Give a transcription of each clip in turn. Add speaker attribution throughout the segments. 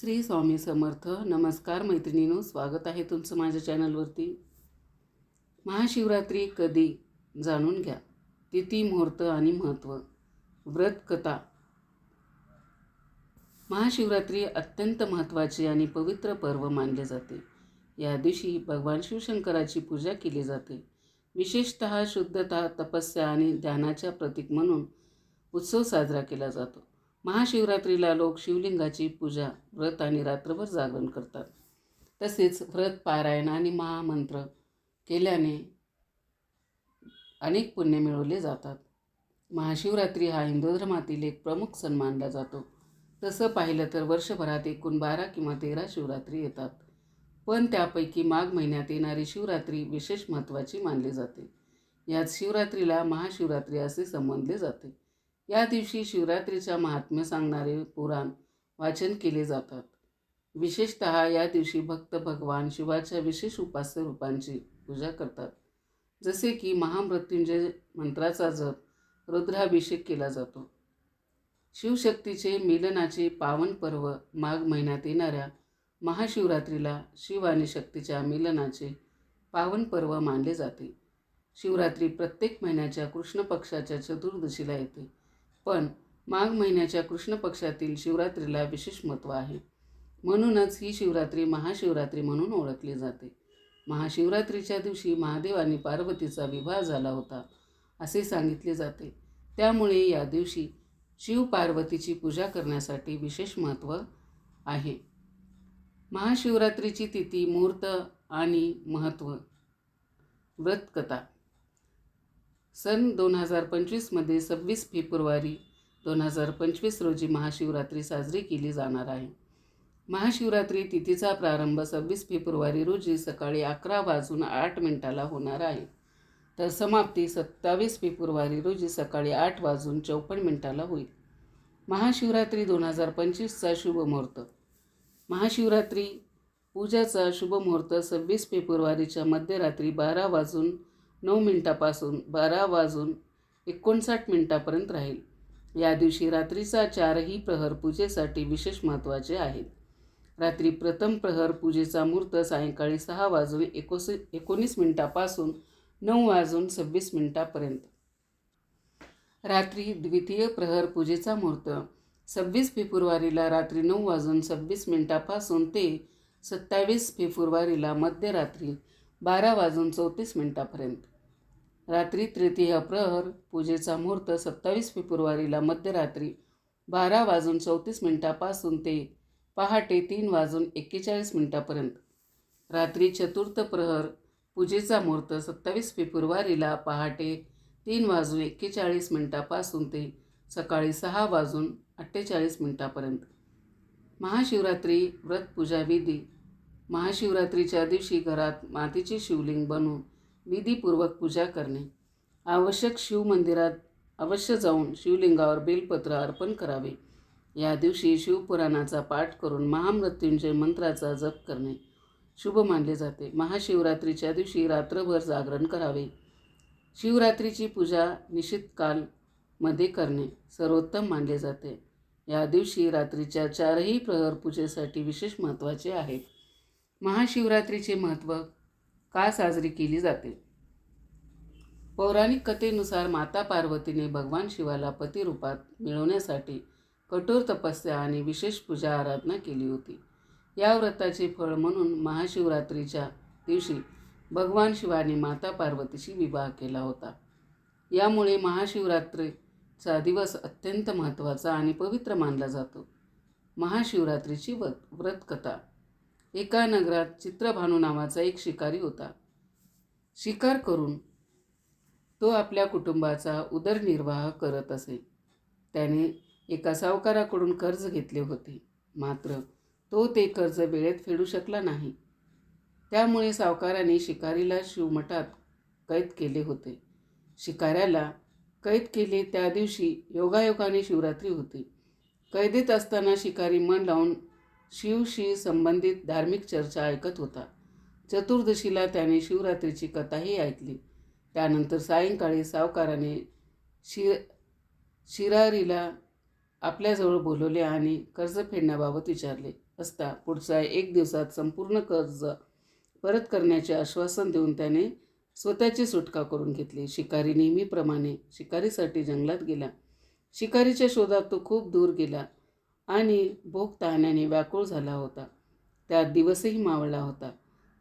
Speaker 1: श्री स्वामी समर्थ. नमस्कार मैत्रिणीनो स्वागत आहे तुमचं माझ्या चॅनलवरती. महाशिवरात्री कधी जाणून घ्या. तिथी मुहूर्त आणि महत्त्व व्रत कथा. महाशिवरात्री अत्यंत महत्त्वाचे आणि पवित्र पर्व मानले जाते. या दिवशी भगवान शिवशंकराची पूजा केली जाते. विशेषत शुद्धता तपस्या आणि ध्यानाच्या प्रतीक म्हणून उत्सव साजरा केला जातो. महाशिवरात्रीला लोक शिवलिंगाची पूजा व्रत आणि रात्रभर जागरण करतात. तसेच व्रत पारायण आणि महामंत्र केल्याने अनेक पुण्य मिळवले जातात. महाशिवरात्री हा हिंदू धर्मातील एक प्रमुख सण मानला जातो. तसं पाहिलं तर वर्षभरात एकूण बारा किंवा तेरा शिवरात्री येतात. पण त्यापैकी माघ महिन्यात येणारी शिवरात्री विशेष महत्त्वाची मानली जाते. यात शिवरात्रीला महाशिवरात्री असे संबोधले जाते. या दिवशी शिवरात्रीच्या महात्म्य सांगणारे पुराण वाचन केले जातात. विशेषत या दिवशी भक्त भगवान शिवाच्या विशेष उपास्य रूपांची पूजा करतात. जसे की महामृत्युंजय मंत्राचा जप रुद्राभिषेक केला जातो. शिवशक्तीचे मिलनाचे पावन पर्व माघ महिन्यात येणाऱ्या महाशिवरात्रीला शिव आणि शक्तीच्या मिलनाचे पावन पर्व मानले जाते. शिवरात्री प्रत्येक महिन्याच्या कृष्ण पक्षाच्या चतुर्दशीला येते. पण माघ महिन्याच्या कृष्ण पक्षातील शिवरात्रीला विशेष महत्त्व आहे. म्हणूनच ही शिवरात्री महाशिवरात्री म्हणून ओळखली जाते. महाशिवरात्रीच्या दिवशी महादेव आणि पार्वतीचा विवाह झाला होता असे सांगितले जाते. त्यामुळे या दिवशी शिव पार्वतीची पूजा करण्यासाठी विशेष महत्त्व आहे. महाशिवरात्रीची तिथी मुहूर्त आणि महत्त्व. व्रतकथा. सन दोन हजार पंचवीसमध्ये सव्वीस फेब्रुवारी दोन हजार पंचवीस रोजी महाशिवरात्री साजरी केली जाणार आहे. महाशिवरात्री तिथीचा प्रारंभ सव्वीस फेब्रुवारी रोजी सकाळी अकरा वाजून आठ मिनिटाला होणार आहे. तर समाप्ती सत्तावीस फेब्रुवारी रोजी सकाळी आठ वाजून चौपन्न मिनिटाला होईल. महाशिवरात्री दोन हजार पंचवीसचा शुभमुहूर्त महाशिवरात्री पूजाचा शुभमुहूर्त सव्वीस फेब्रुवारीच्या मध्यरात्री बारा वाजून नऊ मिनिटापासून बारा वाजून एकोणसाठ मिनिटापर्यंत राहील. या दिवशी रात्रीचा चारही प्रहर पूजेसाठी विशेष महत्त्वाचे आहेत. रात्री प्रथम प्रहर पूजेचा मुहूर्त सायंकाळी सहा वाजून एकोस एकोणीस मिनिटापासून नऊ वाजून सव्वीस मिनिटापर्यंत. रात्री द्वितीय प्रहर पूजेचा मुहूर्त सव्वीस फेब्रुवारीला रात्री नऊ वाजून सव्वीस मिनिटापासून ते सत्तावीस फेब्रुवारीला मध्यरात्री बारा वाजून चौतीस मिनिटापर्यंत. रात्री तृतीय प्रहर पूजेचा मुहूर्त सत्तावीस फेब्रुवारीला मध्यरात्री बारा वाजून चौतीस मिनिटापासून ते पहाटे तीन वाजून एक्केचाळीस मिनिटापर्यंत. रात्री चतुर्थ प्रहर पूजेचा मुहूर्त सत्तावीस फेब्रुवारीला पहाटे तीन वाजून एक्केचाळीस मिनिटापासून ते सकाळी सहा वाजून अठ्ठेचाळीस मिनिटापर्यंत. महाशिवरात्री व्रतपूजा विधी महाशिवरात्रीच्या दिवशी घरात मातीचे शिवलिंग बनवून विधीपूर्वक पूजा करणे. आवश्यक शिवमंदिरात अवश्य जाऊन शिवलिंगावर बेलपत्र अर्पण करावे. या दिवशी शिवपुराणाचा पाठ करून महामृत्युंजय मंत्राचा जप करणे. शुभ मानले जाते. महाशिवरात्रीच्या दिवशी रात्रभर जागरण करावे. शिवरात्रीची पूजा निश्चित कालमध्ये करणे सर्वोत्तम मानले जाते. या दिवशी रात्रीच्या चारही प्रहर पूजेसाठी विशेष महत्त्वाचे आहेत महाशिवरात्रीचे महत्त्व का साजरी केली जाते? पौराणिक कथेनुसार माता पार्वतीने भगवान शिवाला पतिरूपात मिळवण्यासाठी कठोर तपस्या आणि विशेष पूजा आराधना केली होती. या व्रताचे फळ म्हणून महाशिवरात्रीच्या दिवशी भगवान शिवाने माता पार्वतीशी विवाह केला होता. यामुळे महाशिवरात्रीचा दिवस अत्यंत महत्त्वाचा आणि पवित्र मानला जातो. महाशिवरात्रीची व्रत व्रतकथा एका नगरात चित्रभानू नावाचा एक शिकारी होता. शिकार करून तो आपल्या कुटुंबाचा उदरनिर्वाह करत असे. त्याने एका सावकाराकडून कर्ज घेतले होते. मात्र तो ते कर्ज वेळेत फेडू शकला नाही. त्यामुळे सावकाराने शिकारीला शिवमठात कैद केले होते. शिकाऱ्याला कैद केले त्या दिवशी योगायोगाने शिवरात्री होती. कैदेत असताना शिकारी मन लावून शिवशी संबंधित धार्मिक चर्चा ऐकत होता. चतुर्दशीला त्याने शिवरात्रीची कथाही ऐकली. त्यानंतर सायंकाळी सावकाराने शि शिरारीला आपल्याजवळ बोलवले आणि कर्ज फेडण्याबाबत विचारले. असता पुढचा एक दिवसात संपूर्ण कर्ज परत करण्याचे आश्वासन देऊन त्याने स्वतःची सुटका करून घेतली. शिकारी नेहमीप्रमाणे शिकारीसाठी जंगलात गेला. शिकारीच्या शोधात तो खूप दूर गेला. आणि भोग ताहण्याने व्याकुळ झाला होता. त्यात दिवसही मावळला होता.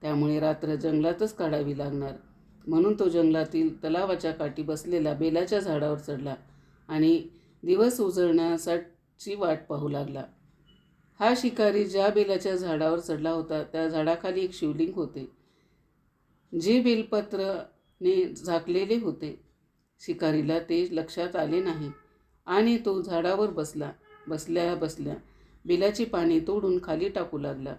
Speaker 1: त्यामुळे रात्र जंगलातच काढावी लागणार. म्हणून तो जंगलातील तलावाच्या काठी बसलेल्या बेलाच्या झाडावर चढला आणि दिवस उजळण्यासाठी वाट पाहू लागला. हा शिकारी ज्या बेलाच्या झाडावर चढला होता त्या झाडाखाली एक शिवलिंग होते जे बेलपत्रने झाकलेले होते. शिकारीला ते लक्षात आले नाही आणि तो झाडावर बसला. बसल्या बसल्या बिलाची पाने तोडून खाली टाकू लागला.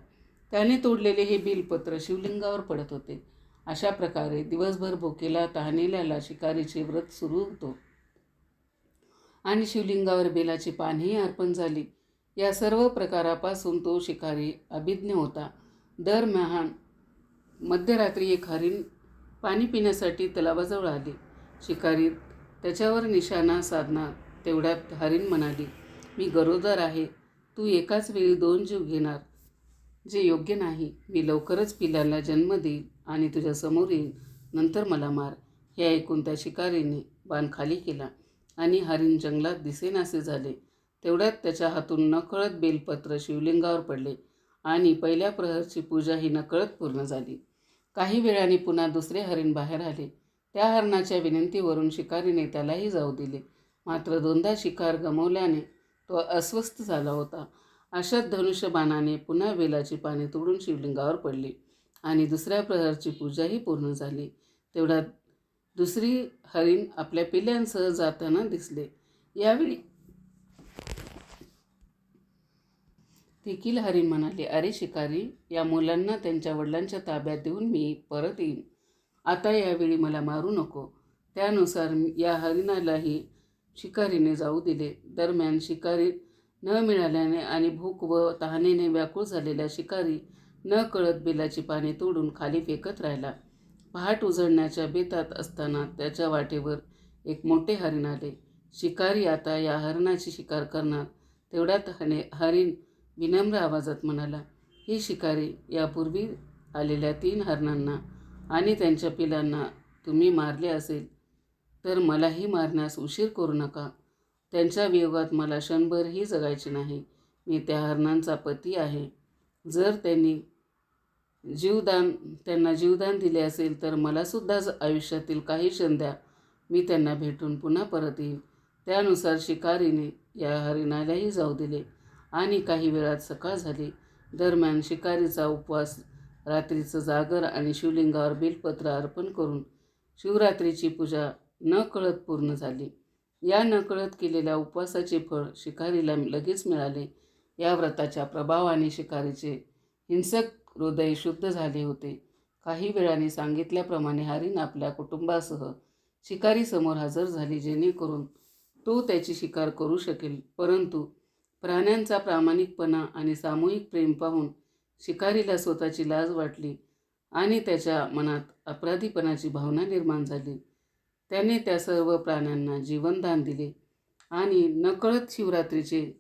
Speaker 1: त्याने तोडलेले हे बिलपत्र शिवलिंगावर पडत होते. अशा प्रकारे दिवसभर भोकेला तहानेल्याला शिकारीचे व्रत सुरू होतो. आणि शिवलिंगावर बेलाची पानेही अर्पण झाली. या सर्व प्रकारापासून तो शिकारी अभिज्ञ होता. दरम्यान मध्यरात्री एक हरिण पाणी पिण्यासाठी तलावाजवळ आले. शिकारी त्याच्यावर निशाणा साधना तेवढ्यात हरिण म्हणाली. मी गरोदर आहे. तू एकाच वेळी दोन जीव घेणार. जे योग्य नाही मी लवकरच पिलाला जन्म देईल आणि तुझ्यासमोर येईन. येईल नंतर मला मार. हे ऐकून त्या शिकारीने बाण खाली केला आणि हरिण जंगलात दिसेनासे झाले. तेवढ्यात त्याच्या हातून नकळत बेलपत्र शिवलिंगावर पडले आणि पहिल्या प्रहरची पूजा ही नकळत पूर्ण झाली. काही वेळाने पुन्हा दुसरे हरिण बाहेर आले. त्या हरणाच्या विनंतीवरून शिकारीने त्यालाही जाऊ दिले. मात्र दोनदा शिकार गमवल्याने तो अस्वस्थ झाला होता. अशात धनुष्यबाणाने पुन्हा वेलाची पाने तोडून शिवलिंगावर पडली आणि दुसऱ्या प्रहरची पूजाही पूर्ण झाली. तेवढ्यात दुसरी हरिण आपल्या पिल्यांसह जाताना दिसले. यावेळी देखील हरिण म्हणाले अरे शिकारी या मुलांना त्यांच्या वडिलांच्या ताब्यात देऊन मी परत येईन. आता यावेळी मला मारू नको. त्यानुसार या हरिणालाही शिकारीने जाऊ दिले. दरम्यान शिकारी न मिळाल्याने आणि भूक व तहानेने व्याकुळ झालेल्या शिकारी न कळत बेलाची पाने तोडून खाली फेकत राहिला. पहाट उजळण्याच्या बेतात असताना त्याच्या वाटेवर एक मोठे हरिण आले. शिकारी आता या हरणाची शिकार करणार तेवढ्यात हने हरिण विनम्र आवाजात म्हणाला ही शिकारी यापूर्वी आलेल्या तीन हरणांना आणि त्यांच्या पिलांना तुम्ही मारले असेल तर मलाही मारण्यास उशीर करू नका. त्यांच्या वियोगात मला क्षणभरही जगायचे नाही. मी त्या हरणांचा पती आहे. जर त्यांनी जीवदान त्यांना जीवदान दिले असेल तर मलासुद्धा आयुष्यातील काही क्षण द्या. मी त्यांना भेटून पुन्हा परत येईल त्यानुसार शिकारीने या हरिणालाही जाऊ दिले. आणि काही वेळात सकाळ झाली. दरम्यान शिकारीचा उपवास रात्रीचं जागर आणि शिवलिंगावर बेलपत्र अर्पण करून शिवरात्रीची पूजा नकळत पूर्ण झाली. या नकळत केलेल्या उपवासाचे फळ शिकारीला लगेच मिळाले. या व्रताच्या प्रभावाने शिकारीचे हिंसक हृदय शुद्ध झाले होते. काही वेळाने सांगितल्याप्रमाणे हरिण आपल्या कुटुंबासह शिकारीसमोर हजर झाली जेणेकरून तो त्याची शिकार करू शकेल. परंतु प्राण्यांचा प्रामाणिकपणा आणि सामूहिक प्रेम पाहून शिकारीला स्वतःची लाज वाटली आणि त्याच्या मनात अपराधीपणाची भावना निर्माण झाली. त्याने त्या सर्व प्राण्यांना जीवनदान दिले आणि नकळत शिवरात्रीचे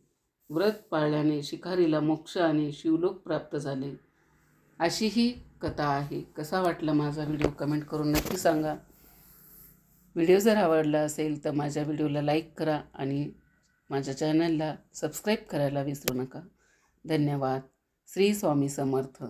Speaker 1: व्रत पाळल्याने शिकारीला मोक्ष आणि शिवलोक प्राप्त झाले. अशी ही कथा आहे. कसा वाटला माझा व्हिडिओ कमेंट करून नक्की सांगा. व्हिडिओ जर आवडला असेल तर माझ्या व्हिडिओला लाईक करा आणि माझ्या चॅनलला सबस्क्राईब करायला विसरू नका. धन्यवाद. श्री स्वामी समर्थ.